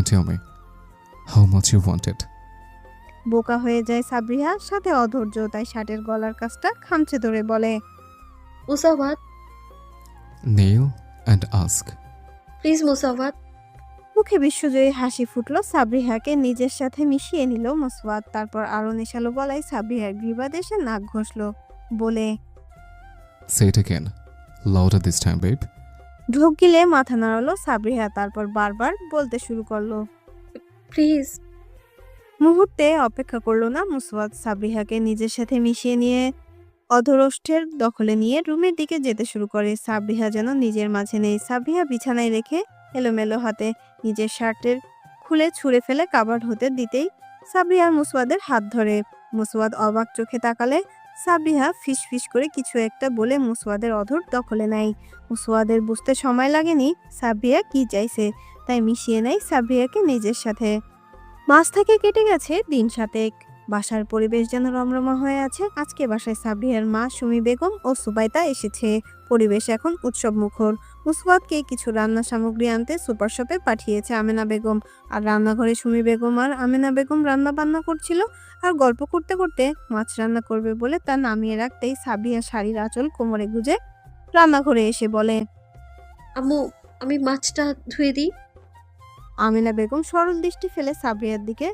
Now tell me, how much you want it? বোকা হয়ে যায় সাবরিহা সাথে অধৈর্য তাই শার্টের গলার কাছটা খামচে ধরে বলে Musawat Kneel and ask. Please Musawat মুখে বিশ্বজয়ী হাসি ফুটলো সাবরিহাকে নিজের সাথে মিশিয়ে নিল মুসওয়াত তারপর আরও নেশালো গলায় সাবরিহার গ্রীবাদ এসে নাক ঘষলো বলে Say it again. Louder this time, babe. ঢোক গিলে মাথা নাড়ালো সাবরিহা তারপর বারবার বলতে শুরু করল। প্লিজ। মুহূর্তে অপেক্ষা করল না মুসওয়াত সাবরিহাকে নিজের সাথে মিশিয়ে নিয়ে অধরষ্ঠের দখলে নিয়ে রুমের দিকে যেতে শুরু করে। সাবরিহা যেন নিজের মাঝে নেই। সাবরিহা বিছানায় রেখে এলোমেলো হাতে নিজের শার্টের খুলে ছুঁড়ে ফেলে কাবার হতে দিতেই সাবরিহা মুসওয়াদের হাত ধরে। মুসওয়াদ অবাক চোখে তাকালে সাবরিহা ফিস ফিস করে কিছু একটা বলে মুসওয়াদের অধর দখলে নেয়। মুসওয়াদের বুঝতে সময় লাগেনি সাবিয়া কি চাইছে, তাই মিশিয়ে নেয় সাবিয়াকে নিজের সাথে। মাস থেকে কেটে গেছে দিন সাতেক। বাসার পরিবেশ যেন রমরমা হয়ে আছে। আজকে বাসায় সাবরিয়ার মা সুমি বেগম ও সুবাইতা এসেছে। পরিবেশ এখন উৎসব মুখর মুসওয়াদকে কিছু রান্না সামগ্রী আনতে সুপার শপে পাঠিয়েছে আমেনা বেগম। আর রান্নাঘরে সুমি বেগম আর আমেনা বেগম রান্না বান্না করছিল আর গল্প করতে করতে মাছ রান্না করবে বলে তা নামিয়ে রাখতেই সাবরিয়া শাড়ির আঁচল কোমরে গুজে রান্নাঘরে এসে বলে আম্মু আমি মাছটা ধুয়ে দিই। আমিনা বেগম সরল দৃষ্টি ফেলে সাবরিয়ার দিকে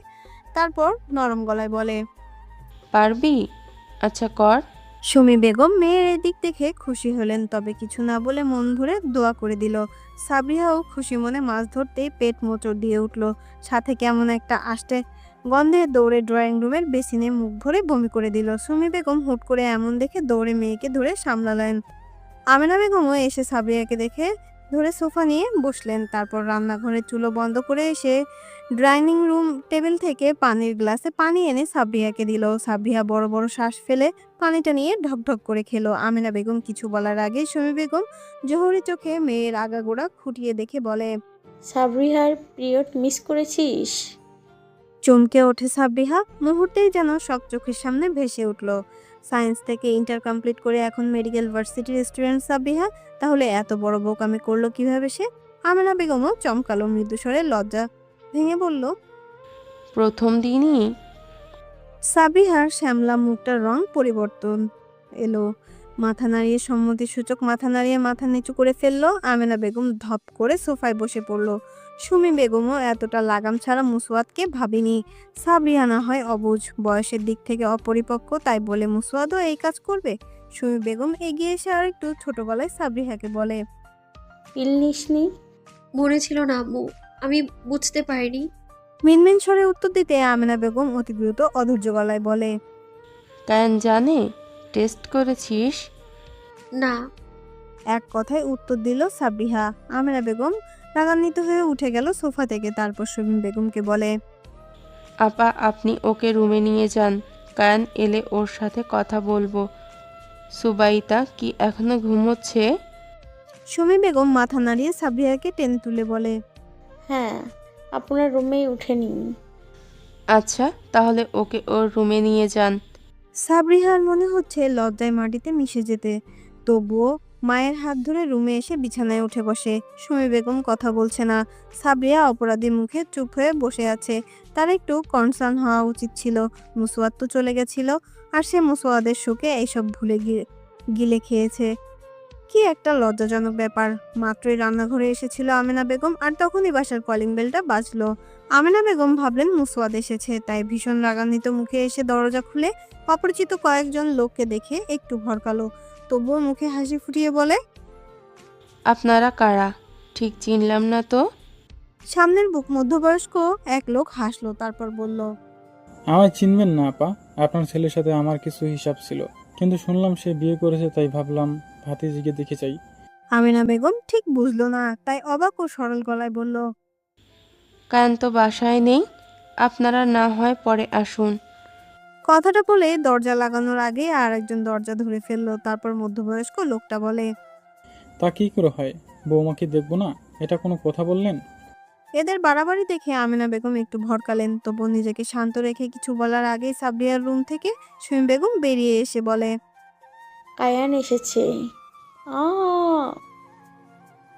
তারপর নরম গলায় বলে পারবি? আচ্ছা কর। সুমি বেগম মেয়ের এদিক দেখে খুশি হলেন, তবে কিছু না বলে মন ধরে দোয়া করে দিল। সাবরিয়াও খুশি মনে মাছ ধরতেই পেট মোচড় দিয়ে উঠল। সাথে কেমন একটা আষ্টে গন্ধে দৌড়ে ড্রয়িং রুমের বেসিনে মুখ ভরে বমি করে দিল। সুমি বেগম হুট করে এমন দেখে দৌড়ে মেয়েকে ধরে সামলালেন। আমেনা বেগমও এসে সাবরিয়াকে দেখে ধরে সোফা নিয়ে বসলেন। তারপর রান্নাঘরের চুলো বন্ধ করে এসে ডাইনিং রুম টেবিল থেকে পানির গ্লাসে পানি এনে সাবরিয়াকে দিল। সাবরিয়া বড় বড় শ্বাস ফেলে পানিটা নিয়ে ঢকঢক করে খেলো। আমিনা বেগম কিছু বলার আগে সুমি বেগম জোহরি চোখে মেয়ের আগাগোড়া খুঁটিয়ে দেখে বলে সাবরিহার পিরিয়ড মিস করেছিস? চমকে ওঠে সাবরিহা মুহূর্তেই যেন শখ চোখের সামনে ভেসে উঠল। সায়েন্স থেকে ইন্টার কমপ্লিট করে এখন মেডিকেল ভার্সিটির স্টুডেন্ট সাবরিহা তাহলে এত বড় বোকামি করল কীভাবে সে? আমেনা বেগমও চমকালো মৃদুস্বরে লজ্জা ভেঙে বলল প্রথম দিনই। সাবিহার শ্যামলা মুখটার রং পরিবর্তন এলো। মাথা নাড়িয়ে সম্মতিসূচক মাথা নাড়িয়ে মাথা নিচু করে ফেলল। আমেনা বেগম ধপ করে সোফায় বসে পড়ল। সুমি বেগমও এতটা লাগাম ছাড়া মুসওয়াদকে ভাবিনি। সাবিহা না হয় অবুঝ বয়সের দিক থেকে অপরিপক্ক তাই বলে মুসওয়াদও এই কাজ করবে? সুমি বেগম এগিয়ে এসে আর একটু ছোট গলায় সাবিহাকে বলে পিল নিসনি? মনে ছিল না আম্মু আমি বুঝতে পারিনি। মিনমিন স্বরে উত্তর দিতে আমেনা বেগম অতি দ্রুত অধৈর্য গলায় বলে কায়ন জানে টেস্ট করেছিস? না। এক কথায় উত্তর দিল সাবরিহা। আমেরা বেগম রাগান্বিত হয়ে উঠে গেল সোফা থেকে তারপর সুমিন বেগমকে বলে আপা আপনি ওকে রুমে নিয়ে যান কায়ন এলে ওর সাথে কথা বলব। সুবাইতা কি এখনও ঘুমোচ্ছে? সুমি বেগম মাথা নাড়িয়ে সাবরিহাকে টেনে তুলে বলে হ্যাঁ আপনার রুমেই উঠে নিন। আচ্ছা তাহলে ওকে ওর রুমে নিয়ে যান। সাবরিহার মনে হচ্ছে লজ্জায় মাটিতে মিশে যেতে তবুও মায়ের হাত ধরে রুমে এসে বিছানায় উঠে বসে। সুমি বেগম কথা বলছে না। সাবরিয়া অপরাধী মুখে চুপ হয়ে বসে আছে। তার একটু কনসার্ন হওয়া উচিত ছিল। মুসওয়াদ তো চলে গেছিল, আর সে মুসওয়াদের শোকে এইসব ভুলে গিলে খেয়েছে। কি একটা লজ্জাজনক ব্যাপার। মাত্রই রান্নাঘরে এসেছিল আমেনা বেগম, আর তখনই বাসার কলিং বেলটা বাজলো। আমেনা বেগম ভাবলেন মুসওয়াদ এসেছে, তাই ভীষণ রাগান্বিত মুখে এসে দরজা খুলে অপরিচিত কয়েকজন লোককে দেখে একটু ভরকালো। তবুও মুখে হাসি ফুটিয়ে বলে আপনারা কারা? ঠিক চিনলাম না তো? সামনের বুক মধ্যবয়স্ক এক লোক হাসলো তারপর বলল আমায় চিনবেন না আপা। আপনার ছেলের সাথে আমার কিছু হিসাব ছিল। কিন্তু শুনলাম সে বিয়ে করেছে তাই ভাবলাম ভাতিজিকে দেখে চাই আমিনা বেগম ঠিক বুঝলো না তাই অবাক ও সরল গলায় বলল কায়ন তো বাসায় নেই। আপনারা না হয় পরে আসুন। কথাটা বলে দরজা লাগানোর আগে আর একজন দরজা ধরে ফেলল। তারপর মধ্যবয়স্ক লোকটা বলে তা কি করে হয়? বৌমাকে দেখব না? এটা কোনো কথা বললেন? এদের বাড়াবাড়ি দেখে আমিনা বেগম একটু ভরকালেন। তবু নিজেকে শান্ত রেখে কিছু বলার আগেই সাবরিয়ার রুম থেকে সুইম বেগম বেরিয়ে এসে বলে কায়ান এসেছে। আ।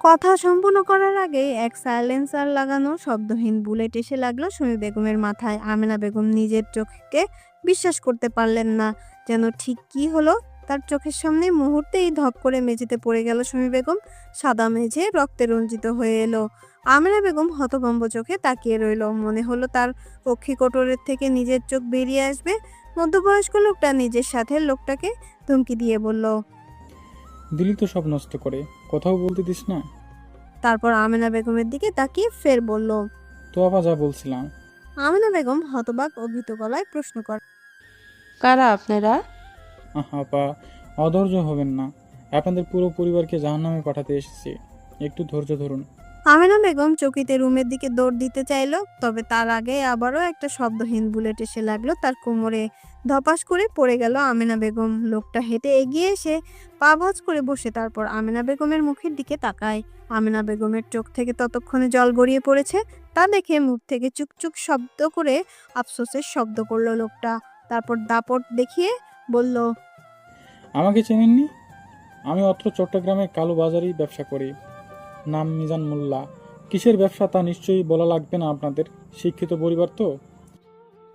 কথা সম্পূর্ণ করার আগে এক সাইলেন্সার লাগানো শব্দহীন বুলেট এসে লাগল সুমি বেগমের মাথায়। আমেনা বেগম নিজের চোখকে বিশ্বাস করতে পারলেন না যেন ঠিক কি হলো। তার চোখের সামনে মুহূর্তেই ধপ করে মেঝেতে পড়ে গেল সুমি বেগম। সাদা মেঝে রক্তে রঞ্জিত হয়ে এলো। আমেনা বেগম হতভম্ব চোখে তাকিয়ে রইল। মনে হলো তার অক্ষিকোটরের থেকে নিজের চোখ বেরিয়ে আসবে। মধ্যবয়স্ক লোকটা নিজের সাথে লোকটাকে ধমকি দিয়ে বলল দিলি তো সব নষ্ট করে কথাও বলতে দিস না। তারপর আমেনা বেগমের দিকে তাকিয়ে ফের বলল তো আপা যা বলছিলাম আমেনা বেগম হতবাক ও ভীত গলায় প্রশ্ন করে কারা আপনারা? আপা অধৈর্য হবেন না। আপনাদের পুরো পরিবারকে জাহান্নামে পাঠাতে এসেছি। একটু ধৈর্য ধরুন। আমেনা বেগম চকিতে রুমের দিকে দৌড় দিতে চাইলো, তবে তার আগে আবারও একটা শব্দহীন বুলেট এসে লাগল। তার কোমরে ধপাস করে পড়ে গেল আমেনা বেগম। লোকটা হেঁটে এগিয়ে এসে পা ভাঁজ করে বসে, তারপর আমেনা বেগমের মুখের দিকে তাকায়। আমেনা বেগমের চোখ থেকে ততক্ষণে জল গড়িয়ে পড়েছে, তা দেখে মুখ থেকে চুকচুক শব্দ করে আফসোসের শব্দ করল লোকটা। তারপর দাপট দেখিয়ে বলল, আমাকে চেনেননি? আমি অত্র চট্টগ্রামে কালো বাজারেই ব্যবসা করি। নাম মিজান মোল্লা। কিসের ব্যবসা তা নিশ্চয়ই বলা লাগবে না আপনাদের? শিক্ষিত পরিবার তো?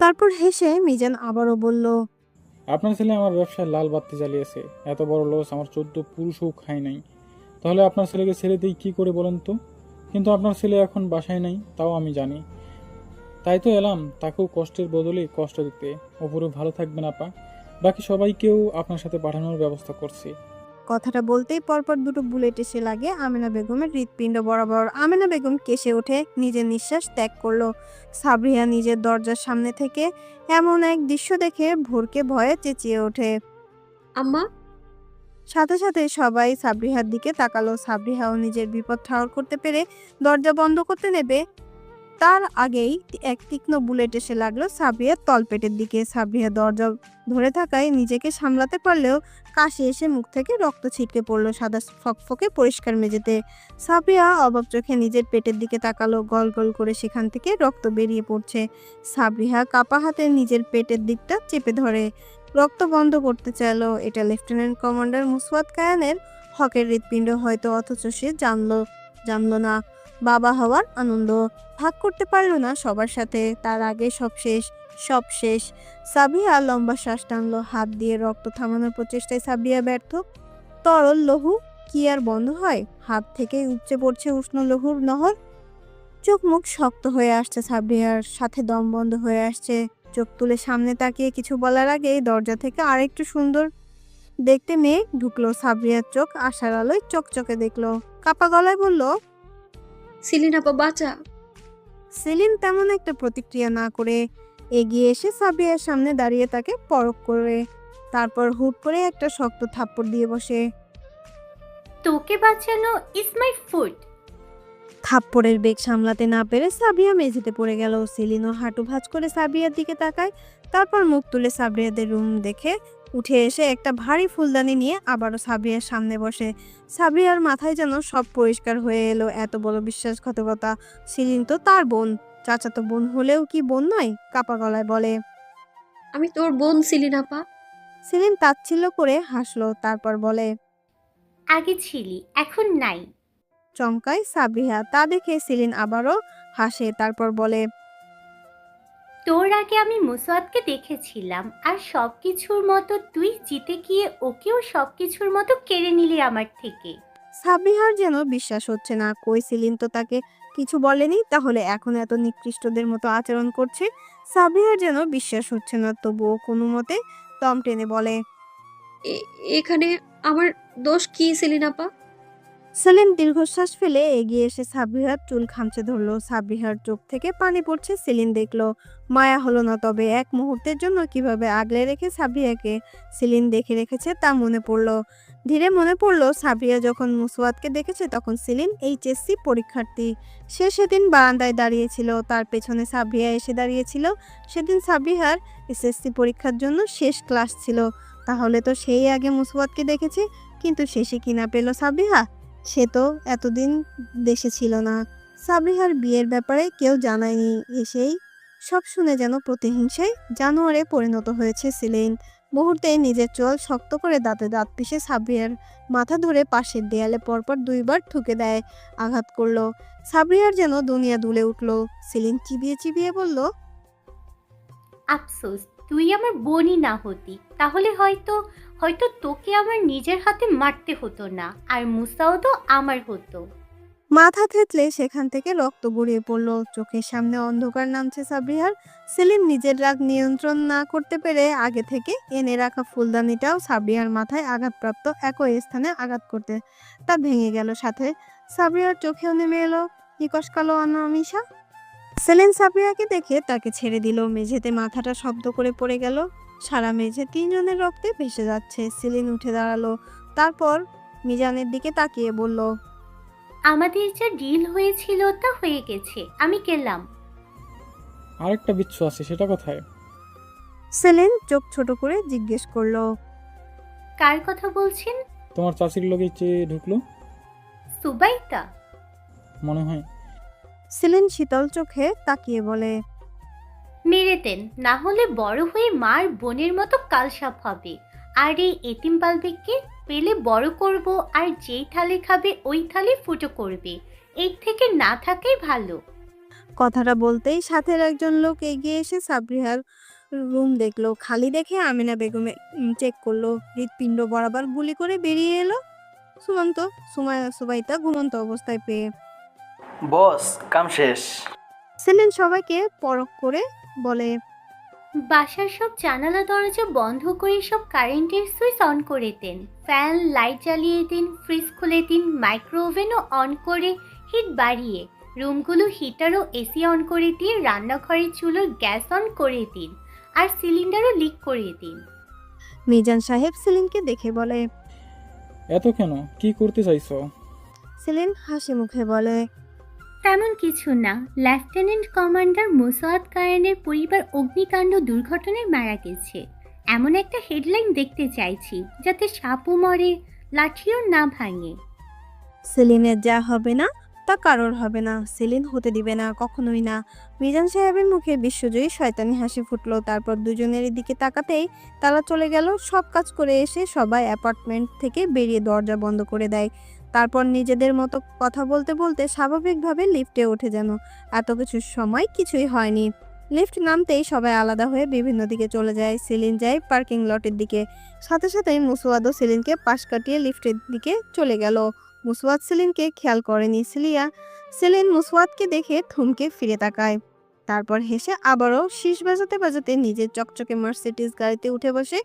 তারপর হেসে মিজান আবারও বলল আপনার ছেলে আমার ব্যবসায় লাল বাতি জ্বালিয়েছে। এত বড় লস আমার চোদ্দ পুরুষও খায় নাই। তাহলে আপনার ছেলেকে ছেড়ে দিই কী করে বলেন তো? কিন্তু আপনার ছেলে এখন বাসায় নাই তাও আমি জানি। তাই তো এলাম তাকেও কষ্টের বদলে কষ্ট দিতে। ওপরে ভালো থাকবেন আপা। বাকি সবাইকেও আপনার সাথে পাঠানোর ব্যবস্থা করছি। কথাটা বলতেই পরপর দুটো বুলেট এসে লাগে আমেনা বেগমের হৃৎপিণ্ড বরাবর। আমেনা বেগম কেসে ওঠে নিজের নিঃশ্বাস ত্যাগ করল। সাবরিয়া নিজের দরজার সামনে থেকে এমন এক দৃশ্য দেখে ভোরকে ভয়ে চেঁচিয়ে ওঠে। আম্মা? সাথে সাথে সবাই সাবরিহার দিকে তাকালো। সাবরিহাও নিজের বিপদ ঠাওর করতে পেরে দরজা বন্ধ করতে নেবে তার আগেই এক তীক্ষ্ণ বুলেট এসে লাগল সাবরিয়ার তলপেটের দিকে। সাবরিয়া দরজা ধরে থাকায় নিজেকে সামলাতে পারলেও কাশি এসে মুখ থেকে রক্ত ছিটকে পড়ল সাদা ফকফকে পরিষ্কার মেঝেতে। সাবরিয়া অবাক চোখে নিজের পেটের দিকে তাকালো গল গল করে সেখান থেকে রক্ত বেরিয়ে পড়ছে। সাবরিহা কাপা হাতে নিজের পেটের দিকটা চেপে ধরে। রক্ত বন্ধ করতে চাইলো, এটা লেফটেন্যান্ট কমান্ডার মুসওয়াত কায়ানের হকের হৃৎপিণ্ড হয়তো, অথচ সে জানলো। জানলো না। বাবা হওয়ার আনন্দ ভাগ করতে পারল না সবার সাথে। তার আগে সব শেষ সব শেষ। সাবিয়া লম্বা শ্বাস টানলো, হাত দিয়ে রক্ত থামানোর প্রচেষ্টায় সাবিয়া ব্যর্থ। তরল লহু কি আর বন্ধ হয়? হাত থেকে উপচে পড়ছে উষ্ণ লহুর নহর। চোখ মুখ শক্ত হয়ে আসছে সাবিয়ার, সাথে দম বন্ধ হয়ে আসছে। চোখ তুলে সামনে তাকিয়ে কিছু বলার আগে দরজা থেকে আরেকটু সুন্দর দেখতে মেয়ে ঢুকলো সাবরিয়ার চোখ আশার আলোয় চকচকে দেখল। কাপা গলায় বলল সিলিন আপা বাঁচা। সেলিন তেমন একটা প্রতিক্রিয়া না করে এগিয়ে এসে সাবিয়ার সামনে দাঁড়িয়ে তাকে পরখ করে তারপর হুট করে একটা শক্ত থাপ্পড় দিয়ে বসে। তোকে বাঁচানো ইজ মাই ফুড থাপ্পড়ের বেগ সামলাতে না পেরে সাবিয়া মেঝেতে পড়ে গেল। সেলিনও হাঁটু ভাঁজ করে সাবিয়ার দিকে তাকায় তারপর মুখ তুলে সাবরিয়াদের রুম দেখে উঠে এসে একটা ভারী ফুলদানি নিয়ে আবারও সাবিয়ার সামনে বসে। সাবিয়ার মাথায় যেন সব পরিষ্কার হয়ে এলো এত বড় বিশ্বাসঘাতকতা। সেলিন তো তার বোন চাচাতো বোন হলেও কি বোন নয়? কাপা গলায় বলে। আমি তোর বোন সিলিন আপা। সেলিন তাচ্ছিল্য করে হাসলো তারপর বলে। আগে ছিলি এখন নাই। চমকায় সাবরিহা তা দেখে সেলিন আবারও হাসে তারপর বলে তোর আগে আমি মুসাদকে দেখেছিলাম আর সব কিছুর মতো তুই জিতে গিয়ে ওকেও সব কিছুর মতো কেড়ে নিলি আমার থেকে। সাবিহার যেন বিশ্বাস হচ্ছে না কই সেলিন তো তাকে কিছু বলেনি তাহলে এখন এত নিকৃষ্টদের মতো আচরণ করছে সাবিহার যেন বিশ্বাস হচ্ছে না তবুও কোনো মতে দম টেনে বলে এ- এখানে আমার দোষ কি সিলিন সেলিন দীর্ঘশ্বাস ফেলে এগিয়ে এসে সাবিহার চুল খামচে ধরলো। সাবিহার চোখ থেকে পানি পড়ছে, সেলিন দেখল, মায়া হলো না তবে এক মুহূর্তের জন্য কীভাবে আগলে রেখে সাবিয়াকে সেলিন দেখে রেখেছে তা মনে পড়ল। ধীরে মনে পড়ল সাবিয়া যখন মুসওয়াতকে দেখেছে তখন সেলিন এইচএসসি পরীক্ষার্থী। সে সেদিন বারান্দায় দাঁড়িয়েছিল, তার পেছনে সাবিয়া এসে দাঁড়িয়েছিল। সেদিন সাবিহার এসএসসি পরীক্ষার জন্য শেষ ক্লাস ছিল। তাহলে তো সেই আগে মুসওয়াতকে দেখেছে, কিন্তু শেষে কিনা পেল সাবিহা সে তো এতদিন দেশে ছিল না। সাবরিহার বিয়ের ব্যাপারে কেউ জানায়নি। এসেই সব শুনে যেন প্রতিহিংসায় জানোয়ারে পরিণত হয়েছে সিলেইন মুহূর্তে নিজের চোয়াল শক্ত করে দাঁতে দাঁত পিষে সাবরিয়ার মাথা ধরে পাশের দেয়ালে পরপর দুইবার ঠুকে দেয়, আঘাত করল। সাবরিয়ার যেন দুনিয়া দুলে উঠল। সিলিন চিবিয়ে চিবিয়ে বলল, আফসোস তুই আমার বোনই না হতি। তাহলে হয়তো হয়তো তোকে আমার নিজের হাতে মারতে হতো না, আর মুসাও তো আমার হতো। মাথা থেতলে সেখান থেকে রক্ত গড়িয়ে পড়ল। চোখের সামনে অন্ধকার নামছে সাবরিহার সেলিম নিজের রাগ নিয়ন্ত্রণ না করতে পেরে আগে থেকে এনে রাখা ফুলদানিটাও সাবরিহার মাথায় আঘাতপ্রাপ্ত একই স্থানে আঘাত করতে তা ভেঙে গেল সাথে। সাবরিহার চোখেও নেমে এলো। নিকশ কালো অনামিশা সেলিন সাবরিয়াকে দেখে তাকে ছেড়ে দিল। মেঝেতে মাথাটা শব্দ করে পড়ে গেল। সারা মেঝে তিনজনের রক্তে ভেসে যাচ্ছে। সেলিন উঠে দাঁড়াল। তারপর মিজানের দিকে তাকিয়ে বলল আমাদের যা ডিল হয়েছিল তা হয়ে গেছে। আমি গেলাম। আরেকটা বিচ্ছু আছে সেটা কোথায়? সেলেন চোখ ছোট করে জিজ্ঞেস করল কার কথা বলছেন? তোমার চাষির লোকে চেয়ে ঢুকলো? সুবাইতা। মনে হয় সেলেন শীতল চোখে তাকিয়ে বলে মেরে দেন না হলে বড় হয়ে মার বোনের মতো কালসাপ হবে। আর এই এতিম বালবিককে পেলে বড় করব আর যেই থালে খাবে ওই থালে ফুটো করবে। এর থেকে না থাকাই ভালো। কথাটা বলতেই সাথের একজন লোক এগিয়ে এসে সাবরিহার রুম দেখল। খালি দেখে আমিনা বেগমে চেক করল। হৃৎপিণ্ড বরাবর গুলি করে বেরিয়ে এলো। সুমন্ত সুমায় সুবাইতা ঘুমন্ত অবস্থায় পেয়ে বস কাম শেষ। সেলেন সবাইকে পরখ করে বলে বাসার সব জানালা দরজা বন্ধ করে সব কারেন্টের সুইচ অন করে দেন। ফ্যান লাইট জ্বালিয়ে দিন ফ্রিজ খুলে দিন মাইক্রোওভেনও অন করে হিট বাড়িয়ে রুমগুলো হিটার ও এসি অন করে দিয়ে রান্নাঘরের চুলোর গ্যাস অন করে দিন আর সিলিন্ডারও লিক করে দিন। মিজান সাহেব সেলিনকে দেখে বলে এত কেন? কি করতে চাইছো? সেলিন হাসি মুখে বলে তেমন কিছু না। লেফটেন্যান্ট কমান্ডার মোসাদ কায়েনের পরিবার অগ্নিকাণ্ড দুর্ঘটনায় মারা গেছে। এমন একটা হেডলাইন দেখতে চাইছি, যাতে সাপও মরে, লাঠিও না ভাঙে। সেলিনের যা হবে না, তা কারোর হবে না। সেলিন হতে দিবে না, কখনোই না। মিজান সাহেবের মুখে বিশ্বজয়ী শয়তানি হাসি ফুটলো। তারপর দুজনের দিকে তাকাতেই তারা চলে গেল। সব কাজ করে এসে সবাই অ্যাপার্টমেন্ট থেকে বেরিয়ে দরজা বন্ধ করে দেয়। তারপর নিজেদের মতো কথা বলতে বলতে স্বাভাবিকভাবে লিফটে ওঠে যেন। এত কিছু সময় কিছুই হয়নি। লিফট নামতেই সবাই আলাদা হয়ে বিভিন্ন দিকে চলে যায় সিলিন যায় পার্কিং লটের দিকে। সাথে সাথেই মুসওয়াদও সেলিনকে পাশ কাটিয়ে লিফটের দিকে চলে গেল। মুসওয়াত সেলিনকে খেয়াল করেনি সিলিয়া। সেলিন মুসওয়াতকে দেখে থমকে ফিরে তাকায়। তারপর হেসে আবারও শীষ বাজাতে বাজাতে নিজের চকচকে মার্সিডিস গাড়িতে উঠে বসে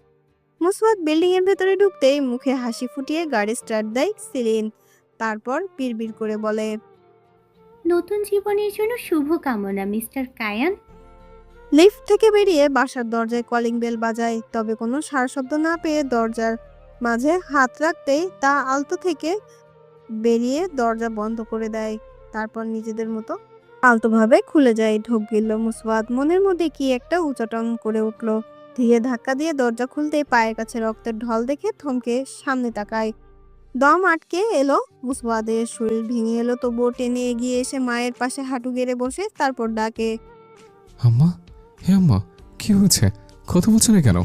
মুসওয়াত বিল্ডিং এর ভেতরে ঢুকতেই মুখে হাসি ফুটিয়ে গাড়ি স্টার্ট দেয় সেলিন। তারপর বিড়বিড় করে বলে নতুন জীবনের জন্য শুভ কামনা মিস্টার কায়ান। লিফট থেকে বেরিয়ে বাসার দরজায় কলিং বেল বাজায় তবে কোনো সার শব্দ না পেয়ে দরজার মাঝে হাত রাখতেই তা আলতো থেকে বেরিয়ে দরজা বন্ধ করে দেয়। তারপর নিজেদের মতো আলতোভাবে খুলে যায় ঢোক গিলল মুসওয়াদ মনের মধ্যে কি একটা উচাটন করে উঠল। ধীরে ধাক্কা দিয়ে দরজা খুলতেই পায়ের কাছে রক্তের ঢল দেখে থমকে সামনে তাকায়। দম আটকে এলো মুসওয়াদের শরীর ভেঙে এলো তবুও টেনে এগিয়ে এসে মায়ের পাশে হাঁটু গেড়ে বসে তারপর ডাকে আম্মা হে আম্মা কি হয়েছে? কথা বলছে না কেন?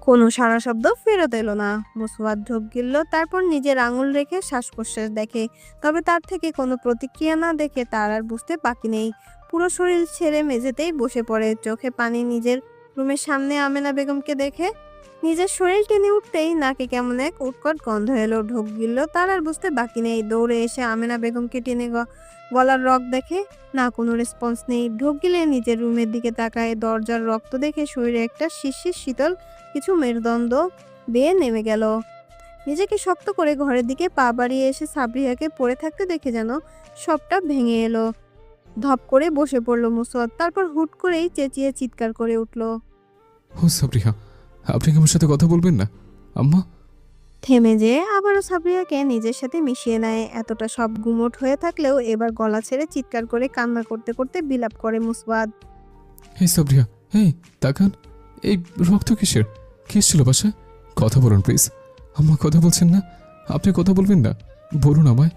কোনো সারা শব্দ ফেরত এলো না। মুসওয়াদ ঢোক গিলল তারপর নিজের আঙুল রেখে শ্বাস প্রশ্বাস দেখে। তবে তার থেকে কোনো প্রতিক্রিয়া না দেখে তার আর বুঝতে বাকি নেই। পুরো শরীর ছেড়ে মেঝেতেই বসে পড়ে চোখে পানি নিজের রুমের সামনে আমেনা বেগমকে দেখে নিজের শরীর টেনে উঠতেই নাকে কেমন এক উৎকট গন্ধ এলো, ঢোক গিলল। তার আর বুঝতে বাকি নেই। দৌড়ে এসে আমেনা বেগমকে টেনে গলার রক দেখে না কোনো রেসপন্স নেই। ঢোক গিলে নিজের রুমের দিকে তাকায়। দরজার রক্ত দেখে শরীরে একটা শিশির শীতল কিছু মেরুদণ্ড বেয়ে নেমে গেল। নিজেকে শক্ত করে ঘরের দিকে পা বাড়িয়ে এসে সাবরিয়াকে পড়ে থাকতে দেখে যেন সবটা ভেঙে এলো। ধপ করে বসে পড়ল মুসদ। তারপর হুট করেই চেঁচিয়ে চিৎকার করে উঠল। ও সাবরিহা আপনি কি আমার সাথে কথা বলবেন না? আম্মা? থেমে যেয়ে আবারও সাবরিয়াকে নিজের সাথে মিশিয়ে নেয়। এতটা সব গুমোট হয়ে থাকলেও এবার গলা ছেড়ে চিৎকার করে কান্না করতে করতে বিলাপ করে মুসবাদ। এই সাবরিহা এই তাকান। এই রক্ত কিসের? কি ছিল বাসায়? কথা বলুন প্লিজ। আম্মা কথা বলছেন না। আপনি কথা বলবেন না। বলুন আমায়।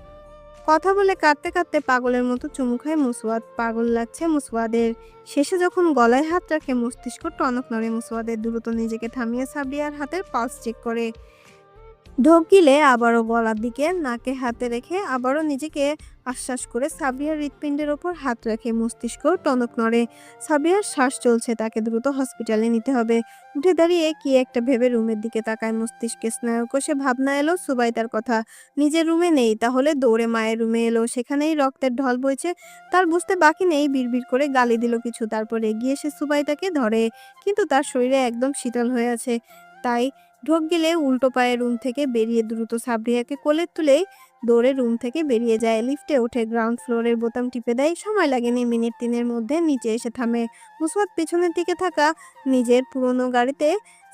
কথা বলে কাঁদতে কাঁদতে পাগলের মতো চুমু খায় মুসওয়াদ। পাগল লাগছে মুসওয়াদের। শেষে যখন গলায় হাত রাখে, মস্তিষ্ক টনক নড়ে মুসওয়াদের দ্রুত নিজেকে থামিয়ে সাবিয়ার হাতের পালস চেক করে। ঢোক গিলে আবারও গলার দিকে, নাকে হাতে রেখে আবারও নিজেকে আশ্বাস করে সাবিয়ার হৃৎপিণ্ডের ওপর হাত রাখে মস্তিষ্ক টনক নড়ে। সাবিয়ার শ্বাস চলছে, তাকে দ্রুত হসপিটালে নিতে হবে। উঠে দাঁড়িয়ে কি একটা ভেবে রুমের দিকে তাকায় মস্তিষ্কে স্নায়ুকোষে ভাবনা এলো সুবাইতার কথা, নিজের রুমে নেই, তাহলে দৌড়ে মায়ের রুমে এলো। সেখানেই রক্তের ঢল বইছে, তার বুঝতে বাকি নেই, বিড়বিড় করে গালি দিল কিছু, তারপর এগিয়ে এসে সুবাইতাকে ধরে। কিন্তু তার শরীরে একদম শীতল হয়ে আছে। তাই ঢোক গেলে উল্টো পায়ে রুম থেকে বেরিয়ে দ্রুত সাবরিয়াকে কোলে তুলেই দৌড়ে রুম থেকে বেরিয়ে যায়। লিফটে উঠে গ্রাউন্ড ফ্লোরের বোতাম টিপে দেয়। সময় লাগেনি মিনিট তিনের মধ্যে নিচে এসে থামে। মুসওয়াত পেছনের দিকে থাকা নিজের পুরনো গাড়িতে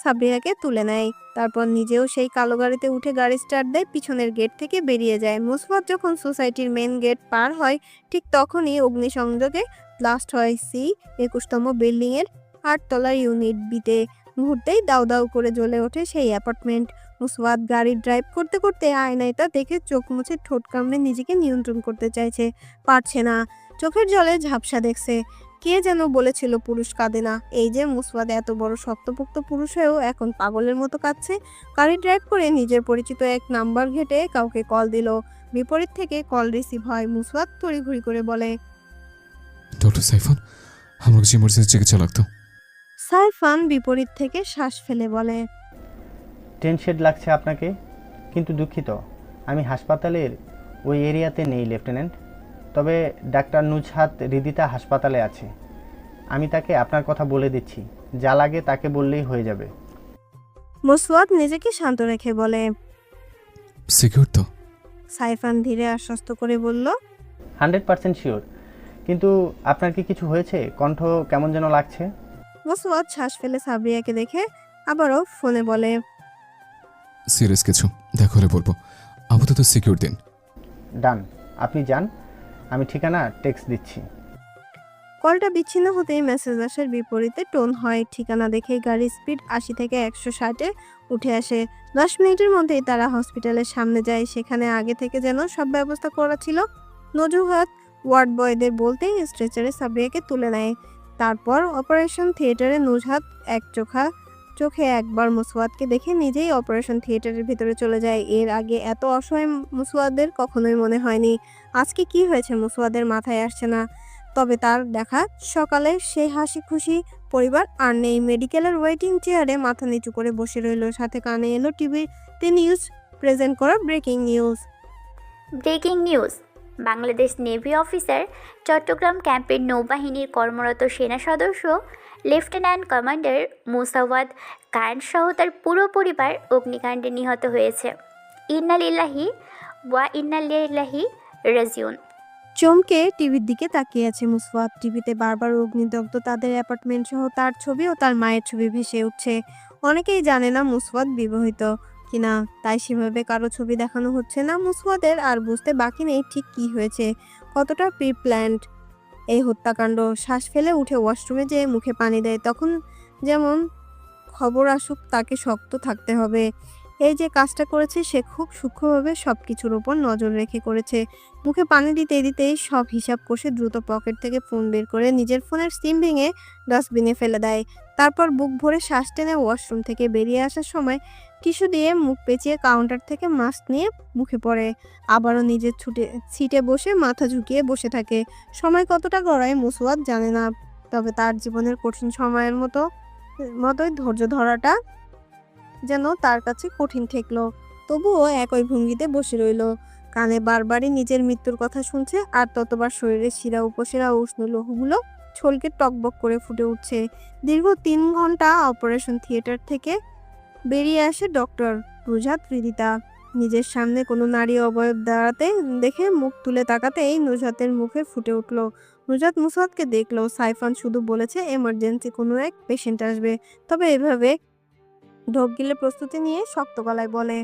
সাবরিয়াকে তুলে নেয়। তারপর নিজেও সেই কালো গাড়িতে উঠে গাড়ি স্টার্ট দেয়, পিছনের গেট থেকে বেরিয়ে যায়। মুসওয়াত যখন সোসাইটির মেন গেট পার হয়, ঠিক তখনই অগ্নিসংযোগে ব্লাস্ট হয় সি একুশতম বিল্ডিংয়ের আটতলার ইউনিট বিতে। মুহূর্তেই দাউ দাউ করে জ্বলে ওঠে সেই অ্যাপার্টমেন্ট। মুসওয়াদ গাড়ি ড্রাইভ করতে করতে আয়নায় তা দেখে চোখ মুছে ঠোঁট কামড়ে নিজেকে নিয়ন্ত্রণ করতে চাইছে। পারছে না। চোখের জলে ঝাপসা দেখছে। কে যেন বলেছিল পুরুষ কাঁদে না। এই যে মুসওয়াদ এত বড় শক্তপোক্ত পুরুষ হয়েও এখন পাগলের মতো কাঁদছে। গাড়ি ড্রাইভ করে নিজের পরিচিত এক নাম্বার ঘেটে কাউকে কল দিল। বিপরীত থেকে কল রিসিভ হয়। মুসওয়াদ তড়িঘড়ি করে বলে ডক্টর সাইফান আমার কাছে ইমার্জেন্সি চিকিৎসা লাগতো। সাইফান বিপরীত থেকে শ্বাস ফেলে বলে টেনশেড লাগছে আপনাকে কিন্তু দুঃখিত। আমি হাসপাতালের ওই এরিয়াতে নেই লেফটেন্যান্ট। তবে ডাক্তার নুজহাত রিদিতা হাসপাতালে আছে। আমি তাকে আপনার কথা বলে দিচ্ছি। যা লাগে তাকে বললেই হয়ে যাবে। মুসওয়াদ নিজেকে শান্ত রেখে বলে সিকিউর তো। সাইফান ধীরে আশ্বস্ত করে বলল হান্ড্রেড পার্সেন্ট শিওর। কিন্তু আপনার কি কিছু হয়েছে? কণ্ঠ কেমন যেন লাগছে। মুসওয়াদ শ্বাস ফেলে সাবরিয়াকে দেখে আবারও ফোনে বলে সিরিয়াস কিছু? দেখা হলে বলব। আপাতত সিকিউর দিন। ডান। আপনি যান। আমি ঠিকানা টেক্সট দিচ্ছি। কলটা বিচ্ছিন্ন হতেই মেসেজ আসার বিপরীতে টোন হয়। ঠিকানা দেখে গাড়ির স্পিড আশি থেকে একশো ষাটে উঠে আসে। দশ মিনিটের মধ্যেই তারা হসপিটালের সামনে যায়। সেখানে আগে থেকে যেন সব ব্যবস্থা করা ছিল। নজুহাত ওয়ার্ড বয়দের বলতেই স্ট্রেচারে সাবরিয়াকে তুলে নেয়। তারপর অপারেশন থিয়েটারে নুজহাত এক চোখা একবার মুসওয়াদকে দেখে নিজেই অপারেশন থিয়েটারের ভিতরে চলে যায়। এর আগে এত অসহায় মুসওয়াদের কখনোই মনে হয়নি। আজকে কি হয়েছে মুসওয়াদের মাথায় আসছে না। তবে তার দেখা, সকালে সেই হাসি খুশি পরিবার আর নেই। মেডিকেলের ওয়েটিং চেয়ারে মাথা নিচু করে বসে রইল। সাথে কানে এলো টিভিতে নিউজ, প্রেজেন্ট করা breaking news. Breaking news, Bangladesh navy officer Chattogram ক্যাম্পের নৌবাহিনীর কর্মরত সেনা সদস্য লেফটেন্যান্ট কমান্ডার মুসাওয়াদ কায়ান সহ তার পুরো পরিবার অগ্নিকাণ্ডে নিহত হয়েছে। ইন্নালিল্লাহি ওয়া ইন্নালিল্লাহি রাজিউন। চমকে টিভির দিকে তাকিয়ে আছে মুসওয়াত টিভিতে বারবার অগ্নিদগ্ধ, তাদের অ্যাপার্টমেন্ট সহ তার ছবি ও তার মায়ের ছবি ভেসে উঠছে। অনেকেই জানে না মুসওয়াত বিবাহিত কিনা, তাই সেভাবে কারও ছবি দেখানো হচ্ছে না মুসওয়াদের, আর বুঝতে বাকি নেই ঠিক কি হয়েছে, কতটা প্রি প্ল্যান্ড এই হত্যাকাণ্ড শ্বাস ফেলে উঠে ওয়াশরুমে যেয়ে মুখে পানি দেয়। তখন যেমন খবর আসুক, তাকে শক্ত থাকতে হবে। এই যে কাজটা করেছে, সে খুব সূক্ষ্মভাবে সব কিছুর ওপর নজর রেখে করেছে। মুখে পানি দিতে দিতেই সব হিসাব কষে দ্রুত পকেট থেকে ফোন বের করে নিজের ফোনের সিম ভেঙে ডাস্টবিনে ফেলে দেয়। তারপর বুক ভরে শ্বাস টেনে ওয়াশরুম থেকে বেরিয়ে আসার সময় টিস্যু দিয়ে মুখ পেঁচিয়ে কাউন্টার থেকে মাস্ক নিয়ে মুখে পড়ে। আবারও নিজের ছুটে সিটে বসে মাথা ঝুঁকিয়ে বসে থাকে। সময় কতটা গড়ায় মুসওয়াদ জানে না, তবে তার জীবনের কঠিন সময়ের মতো, মতোই ধৈর্য ধরাটা যেন তার কাছে কঠিন ঠেকলো। তবুও একই ভঙ্গিতে বসে রইল। কানে বারবারই নিজের মৃত্যুর কথা শুনছে আর ততবার শরীরের শিরা উপশিরা উষ্ণ লৌহগুলো ছলকে টকবক করে ফুটে উঠছে। দীর্ঘ তিন ঘণ্টা অপারেশন থিয়েটার থেকে বেরিয়ে আসে ডক্টর রুজাত হৃদিতা নিজের সামনে কোনো নারী অবয়ব দাঁড়াতে দেখে মুখ তুলে তাকাতেই নুজাতের মুখে ফুটে উঠল। নুজাত মুসাদকে দেখল সাইফান শুধু বলেছে এমার্জেন্সি কোনো এক পেশেন্ট আসবে। তবে এভাবে ঢোক গিলে প্রস্তুতি নিয়ে শক্ত গলায় বলে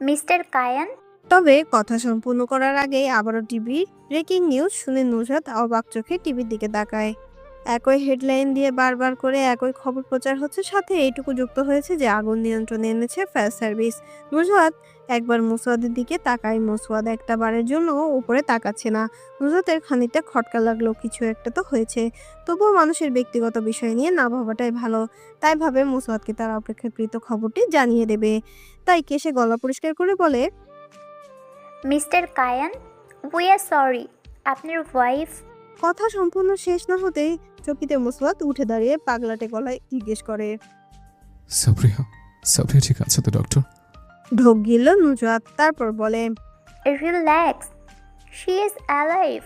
মিস্টার কায়ান? তবে কথা সম্পূর্ণ করার আগে আবারও টিভি ব্রেকিং নিউজ শুনে নুসরাত অবাক চোখে টিভির দিকে তাকায়। একই হেডলাইন দিয়ে বারবার করে একই খবর প্রচার হচ্ছে সাথে এইটুকু যুক্ত হয়েছে যে আগুন নিয়ন্ত্রণে এনেছে ফায়ার সার্ভিস। নুসরাত একবার মুসওয়াদের দিকে তাকায়। মুসওয়াদ একটা বারের জন্য উপরে তাকাচ্ছে না। নুজরাতের খানিকটা খটকা লাগল কিছু একটা তো হয়েছে। তবুও মানুষের ব্যক্তিগত বিষয় নিয়ে না ভাবাটাই ভালো। তাই ভাবে মুসওয়াদকে তার অপেক্ষাকৃত খবরটি জানিয়ে দেবে। তাই কেসে গলা পরিষ্কার করে বলে mister Kayan we are sorry আপনার ওয়াইফ কথা সম্পূর্ণ শেষ না হতেই চকিতে মুসওয়াদ উঠে দাঁড়িয়ে পাগলাটে গলায় জিজ্ঞেস করে সাবরিয়া সাবরিয়া ঠিক আছে তো ডক্টর ঢোক গিলল নুজরাত তারপর বলে রিল্যাক্স শি ইজ অ্যালাইভ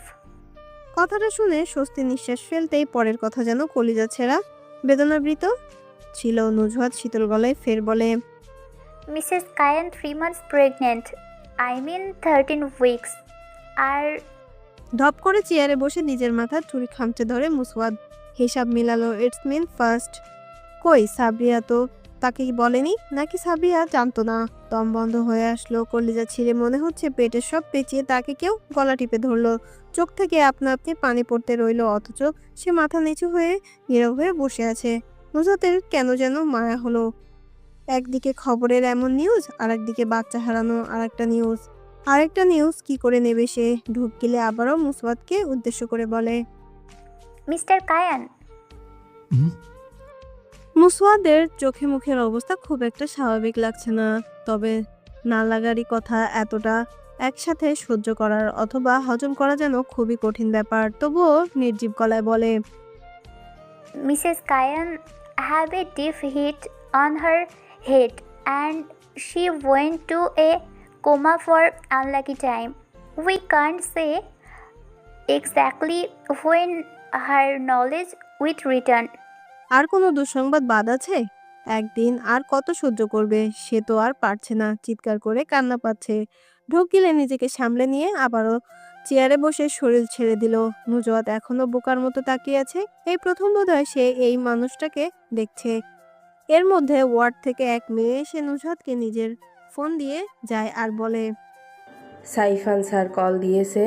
কথাটা শুনে স্বস্তি নিঃশ্বাস ফেলতেই পরের কথা যেন কলিজা ছেঁড়া বেদনাবৃত ছিল নুজহাত শীতল গলায় ফের বলে Mrs Kayan three months pregnant I mean thirteen weeks আর ধপ করে চেয়ারে বসে নিজের মাথা চুরি খামচে ধরে মুসওয়াদ হিসাব মিলালো ইটস মিন ফার্স্ট কই সাবরিয়া তো তাকে বলেনি? নাকি সাবরিয়া জানতো না? দম বন্ধ হয়ে আসলো, কলিজা ছিঁড়ে মনে হচ্ছে পেটের সব পেঁচিয়ে তাকে কেউ গলা টিপে ধরলো। চোখ থেকে আপনা আপনি পানি পড়তে রইল, অথচ সে মাথা নিচু হয়ে, নীরব হয়ে বসে আছে। নুজাতের কেন যেন মায়া হলো। একদিকে খবরের এমন নিউজ আর একদিকে বাচ্চা হারানো আর একটা নিউজ আরেকটা নিউজ কি করে নেবে সে? ঢুক গেলে আবারও মুসওয়াদকে উদ্দেশ্য করে বলে মিস্টার কায়ান। মুসওয়াদের চোখে মুখের অবস্থা খুব একটা স্বাভাবিক লাগছে না তবে না লাগারই কথা এতটা একসাথে সহ্য করার অথবা হজম করা যেন খুবই কঠিন ব্যাপার তবুও নির্জীব গলায় বলে Mrs Kayan have a deep hit on her head and she went to a coma for unlucky time we can't say exactly when her knowledge with return. আর কোনো দুঃসংবাদ বাদ আছে? একদিন আর কত সহ্য করবে? সে তো আর পারছে না চিৎকার করে কান্না পাচ্ছে। ঢোক গিলে নিজেকে সামলে নিয়ে আবারও চেয়ারে বসে শরীর ছেড়ে দিল। নুজওয়াত এখনও বোকার মতো তাকিয়ে আছে। এই প্রথম বোধহয় সে এই মানুষটাকে দেখছে। এর মধ্যে ওয়ার্ড থেকে এক মেয়ে এসে নুজওয়াতকে নিজের ফোন দিয়ে যায় আর বলে সাইফান স্যার কল দিয়েছে।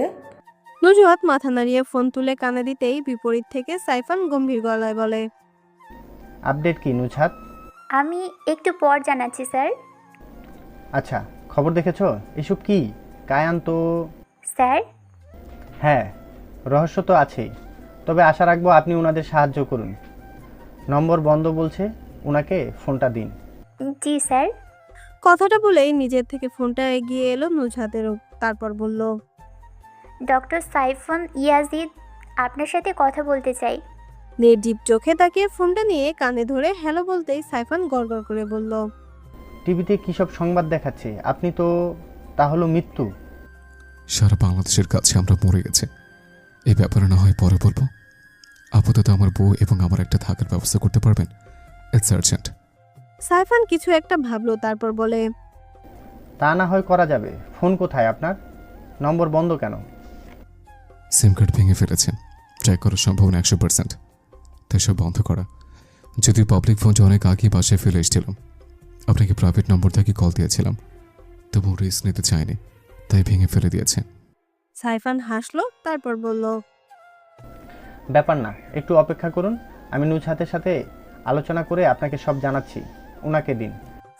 নুজওয়াত মাথা নাড়িয়ে ফোন তুলে কানে দিতেই বিপরীত থেকে সাইফান গম্ভীর গলায় বলে আপডেট কি নুজহাত? আমি একটু পর জানাচ্ছি স্যার। আচ্ছা খবর দেখেছ? এসব কি? কায়ান তো স্যার? হ্যাঁ রহস্য তো আছেই। তবে আশা রাখব আপনি ওনাদের সাহায্য করুন। নম্বর বন্ধ বলছে ওনাকে ফোনটা দিন। জি স্যার। কথাটা বলেই নিজের থেকে ফোনটা এগিয়ে এলো নুজহাতেরও তারপর বলল ডক্টর সাইফন ইয়াজিদ আপনার সাথে কথা বলতে চাই। নির্জীব চোখে তাকিয়ে ফোনটা নিয়ে কানে ধরে হ্যালো বলতেই সাইফান গড়গড় করে বলল টিভিতে কী সব সংবাদ দেখাচ্ছে? আপনি তো তা হলো মৃত্যু। সারা বাংলাদেশের কাছে আমরা মরে গেছে। এই ব্যাপারে না হয় পরে বলব। আপাতত আমার বউ এবং আমার একটা থাকার ব্যবস্থা করতে পারবেন? ইটস আর্জেন্ট সাইফান কিছু একটা ভাবলো তারপর বলে তা না হয় করা যাবে। ফোন কোথায় আপনার? নম্বর বন্ধ কেন? সিম কার্ড ভেঙে ফেলেছেন। ট্রাই করার সম্ভাবনা একশো পার্সেন্ট তাই সব বন্ধ করা। যদিও পাবলিক ফোনটা অনেক আগে বাসায় ফেলে এসেছিলাম। আপনাকে প্রাইভেট নম্বর থেকে কল দিয়েছিলাম? তবু রিস্ক নিতে চাইনি। তাই ভেঙে ফেলে দিয়েছে। সাইফান হাসলো তারপর বলল ব্যাপার না একটু অপেক্ষা করুন। আমি নুজহাতের সাথে আলোচনা করে আপনাকে সব জানাচ্ছি। ওনাকে দিন।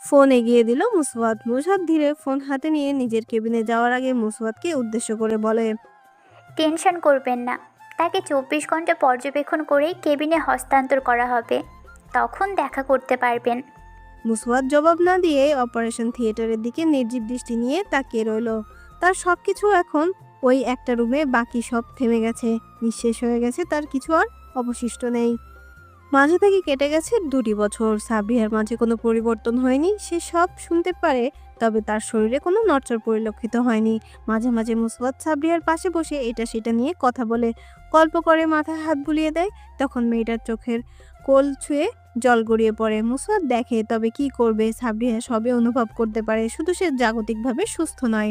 ফোন এগিয়ে দিল মুসওয়াত মুসহাত ধীরে ফোন হাতে নিয়ে নিজের কেবিনে যাওয়ার আগে মুসওয়াতকে উদ্দেশ্য করে বলে টেনশন করবেন না। তাকে চব্বিশ ঘণ্টা পর্যবেক্ষণ করেই কেবিনে হস্তান্তর করা হবে। তখন দেখা করতে পারবেন। মুসওয়াদ জবাব না দিয়ে অপারেশন থিয়েটারের দিকে নির্জীব দৃষ্টি নিয়ে তাকিয়ে রইল। তার সব কিছু এখন ওই একটা রুমে বাকি সব থেমে গেছে। নিঃশেষ হয়ে গেছে তার কিছু আর অবশিষ্ট নেই। মাঝে থেকে কেটে গেছে দুটি বছর। সাবিহার মাঝে কোনো পরিবর্তন হয়নি, সে সব শুনতে পারে, তবে তার শরীরে কোনো নড়চড় পরিলক্ষিত হয়নি। মাঝে মাঝে মুসওয়াত সাবরিয়ার পাশে বসে এটা সেটা নিয়ে কথা বলে। গল্প করে মাথায় হাত বুলিয়ে দেয়, তখন মেয়েটার চোখের কোল ছুঁয়ে জল গড়িয়ে পড়ে। মুসওয়াত দেখে, তবে কি করবে? সাবরিয়া সবে অনুভব করতে পারে, শুধু সে জাগতিকভাবে সুস্থ নয়।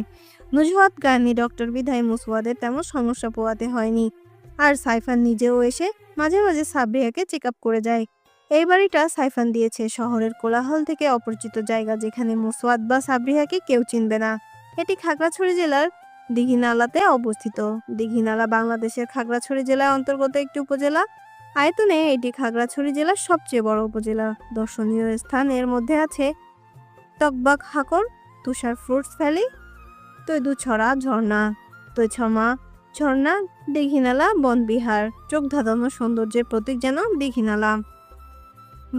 নুজহাত গানি ডক্টর বিধায় মুসওয়াদের তেমন সমস্যা পোয়াতে হয়নি। আর সাইফান নিজেও এসে মাঝে মাঝে সাবরিয়াকে চেক আপ করে যায়। এই বাড়িটা সাইফান দিয়েছে শহরের কোলাহল থেকে অপরিচিত জায়গা যেখানে মুসওয়াদ বা সাবরিয়াকে কেউ চিনবে না। এটি খাগড়াছড়ি জেলার দিঘিনালাতে অবস্থিত। দিঘিনালা বাংলাদেশের খাগড়াছড়ি জেলার অন্তর্গত একটি উপজেলা। আয়তনে এটি খাগড়াছড়ি জেলার সবচেয়ে বড় উপজেলা। দর্শনীয় স্থান এর মধ্যে আছে তকবাক হাকর তুষার ফ্রুটস ভ্যালি তৈ দু ঝর্ণা তৈ ছমা ঝর্ণা, দীঘিনালা, বনবিহার। চোখ ধাঁধানো সৌন্দর্যের প্রতীক যেন দীঘিনালা।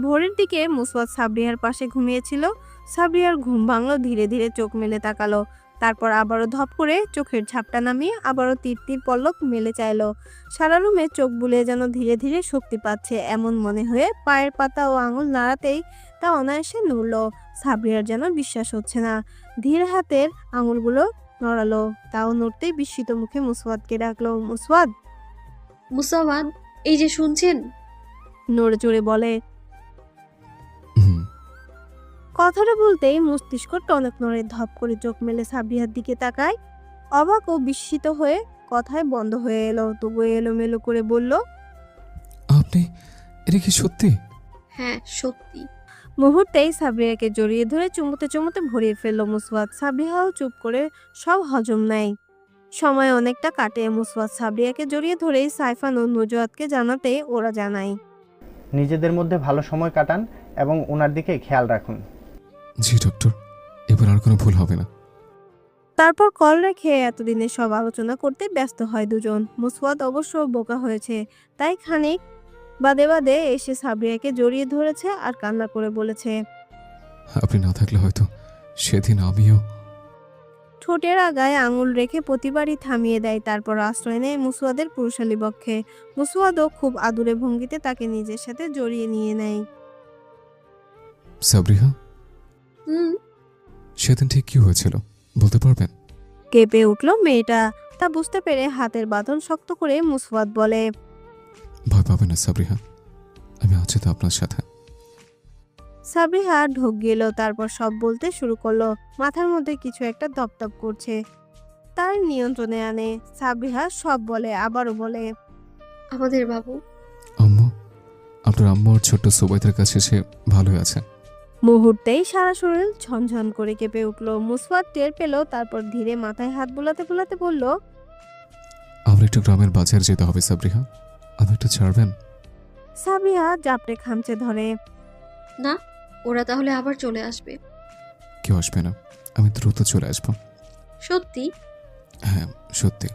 ভোরের দিকে মুসওয়াত সাবরিয়ার পাশে ঘুমিয়েছিল। সাবরিয়ার ঘুম ভাঙলো, ধীরে ধীরে চোখ মেলে তাকালো। তারপর আবারও ধপ করে চোখের ঝাপটা নামিয়ে আবারও তীর তীর পল্লব মেলে চাইলো। সারা রুমে চোখ বুলিয়ে যেন ধীরে ধীরে শক্তি পাচ্ছে এমন মনে হয়ে পায়ের পাতা ও আঙুল নাড়াতেই তা অনায়াসে নড়ল। সাবরিয়ার যেন বিশ্বাস হচ্ছে না। ধীর হাতের আঙুলগুলো নড়ালো। তাও নড়তেই বিস্মিত মুখে মুসওয়াদকে ডাকলো মুসওয়াদ! মুসাওয়াদ এই যে শুনছেন? নড়ে চড়ে বলে হুম কথাটা বলতেই মস্তিষ্ক টনক নড়ে ধপ করে চোখ মেলে সাবরিহার দিকে তাকায়। অবাক ও বিস্মিত হয়ে কথায় বন্ধ হয়ে এলো তবু এলোমেলো করে বলল আপনি এটা কি সত্যি? হ্যাঁ সত্যি। মুহূর্তেই সাবরিয়াকে জড়িয়ে ধরে চুমুতে চুমুতে ভরিয়ে ফেলল মুসওয়াত সাবরিহাও চুপ করে সব হজম নেয় সময় অনেকটা কাটে মুসওয়াত সাবরিয়াকে জড়িয়ে ধরেই সাইফান ও নুজওয়াতকে জানাতে ওরা জানায়। নিজেদের মধ্যে ভালো সময় কাটান এবং ওনার দিকে খেয়াল রাখুন। জি ডক্টর। এবার আর কোনো ভুল হবে না। তারপর কল রেখে এতদিনে সব আলোচনা করতে ব্যস্ত হয় দুজন। মুসওয়াত অবশ্য বোকা হয়েছে তাই খানিক বাদে বাদে এসে সাবরিয়াকে জড়িয়ে ধরেছে আর কান্না করে বলেছে আপনি না থাকলে হয়তো সেদিন আমিও ঠোঁটের আগায় আঙুল রেখে প্রতিবারই থামিয়ে দেয় তারপর আশ্রয় নেয় মুসুয়াদের পুরুষালী বক্ষে মুসওয়াদও খুব আদুরে ভঙ্গিতে তাকে নিজের সাথে জড়িয়ে নিয়ে নেয়। সাবরিহা হুম। সেদিন ঠিক কি হয়েছিল বলতে পারবেন? কেঁপে উঠল মেয়েটা। তা বুঝতে পেরে হাতের বাঁধন শক্ত করে মুসওয়াদ বলে ভয় পাবেন না সাবরিহা। আমি আছি তো আপনার সাথে। সাবরিহা ঢোক গেল তারপর সব বলতে শুরু করল। মাথার মধ্যে কিছু একটা দপদপ করছে। তার নিয়ন্ত্রণে আনে। সাবরিহা সব বলে আবারও বলে আমাদের বাবু। আম্মু আপনার আম্মু আর ছোট্ট সুবাইদের কাছে সে ভালোই আছে। মুহূর্তেই সারা শরীর ঝনঝন করে কেঁপে উঠল। মুসফাত টের পেল তারপর ধীরে মাথায় হাত বুলাতে বুলাতে বলল আমার একটু গ্রামের বাজার যেতে হবে সাবরিহা। আপনি একটু ছাড়বেন? সাবরিহা জাপটে খামচে ধরে। না ওরা তাহলে আবার চলে আসবে। কেউ আসবে না। আমি দ্রুত চলে আসব। সত্যি? হ্যাঁ সত্যি।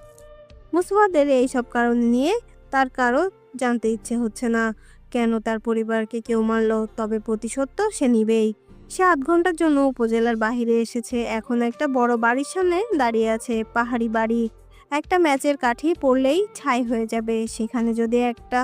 মুসওয়াদের এইসব কারণ নিয়ে তার কারও জানতে ইচ্ছে হচ্ছে না। কেন তার পরিবারকে কেউ মারলো তবে প্রতিশোধ তো সে নিবেই। সে আধ ঘণ্টার জন্য উপজেলার বাইরে এসেছে এখন একটা বড় বাড়ির সামনে দাঁড়িয়ে আছে পাহাড়ি বাড়ি। একটা ম্যাচের কাঠি পড়লেই ছাই হয়ে যাবে। সেখানে যদি একটা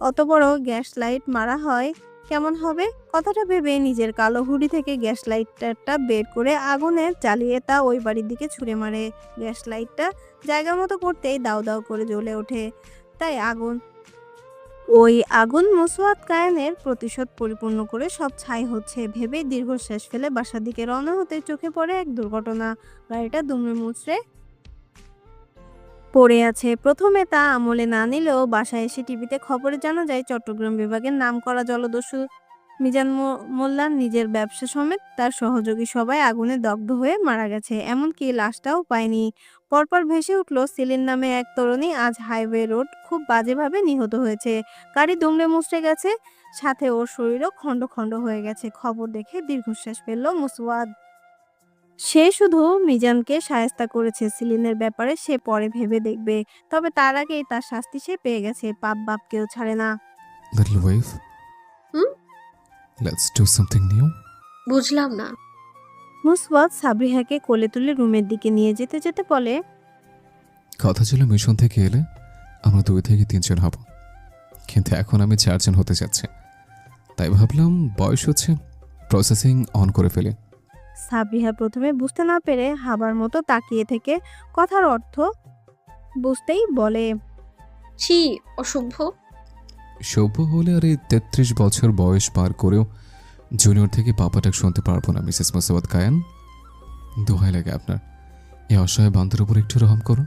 অত বড় গ্যাস লাইট মারা হয়, কেমন হবে? কথাটা ভেবে নিজের কালো হুডি থেকে গ্যাস লাইটারটা বের করে আগুনে জ্বালিয়ে তা ওই বাড়ির দিকে ছুঁড়ে মারে। গ্যাস লাইটটা জায়গা মতো করতেই দাও দাও করে জ্বলে ওঠে। তাই আগুন, ওই আগুন মুসওয়াত কায়ানের প্রতিশোধ পরিপূর্ণ করে সব ছাই হচ্ছে। ভেবেই দীর্ঘশ্বাস ফেলে বাসার দিকে রওনা হতে চোখে পড়ে এক দুর্ঘটনা। গাড়িটা দুমড়ে মুচড়ে পড়ে আছে। প্রথমে তা আমলে না নিলেও বাসায় এসে টিভিতে খবরে জানা যায় চট্টগ্রাম বিভাগের নামকরা জলদস্যু মিজান মোল্লার নিজের ব্যবসা সমেত তার সহযোগী সবাই আগুনে দগ্ধ হয়ে মারা গেছে। এমনকি লাশটাও পায়নি। পরপর ভেসে উঠল সিলিন নামে এক তরুণী। আজ হাইওয়ে রোড খুব বাজেভাবে নিহত হয়েছে। গাড়ি দুমড়ে মুচড়ে গেছে। সাথে ওর শরীরও খণ্ড খণ্ড হয়ে গেছে। খবর দেখে দীর্ঘশ্বাস ফেলল মুসওয়াদ। সে শুধু মিজানকে সায়স্তা করেছে সিলিনের ব্যাপারে সে পরে ভেবে দেখবে। তবে তার আগেই তার শাস্তি সে পেয়ে গেছে পাপ বাপ কেউ ছাড়ে না। Little wave hmm? Let's do something new বুঝলাম না। মুসওয়াদ সাবরিহাকে কোলে তুলে রুমের দিকে নিয়ে যেতে যেতে বলে কথা ছিল মিশন থেকে এলে আমরা দুই থেকে তিনজন হব। কিন্তু এখন আমি চারজন হতে যাচ্ছি। তাই ভাবলাম বয়স হচ্ছে প্রসেসিং অন করে ফেলে। সাবরিহা প্রথমে বুঝতে না পেরে হাবার মতো তাকিয়ে থেকে কথার অর্থ বুঝতেই বলে ছি অসভ্য। সভ্য হলে আর এই তেত্রিশ বছর বয়স পার করেও জুনিয়র থেকে পাপাটাক শুনতে পারব না মিসেস মোসাবাদ কায়ান। দোহাই লাগে আপনার। এ অসহায় বান্ধের উপর একটু রহম করুন।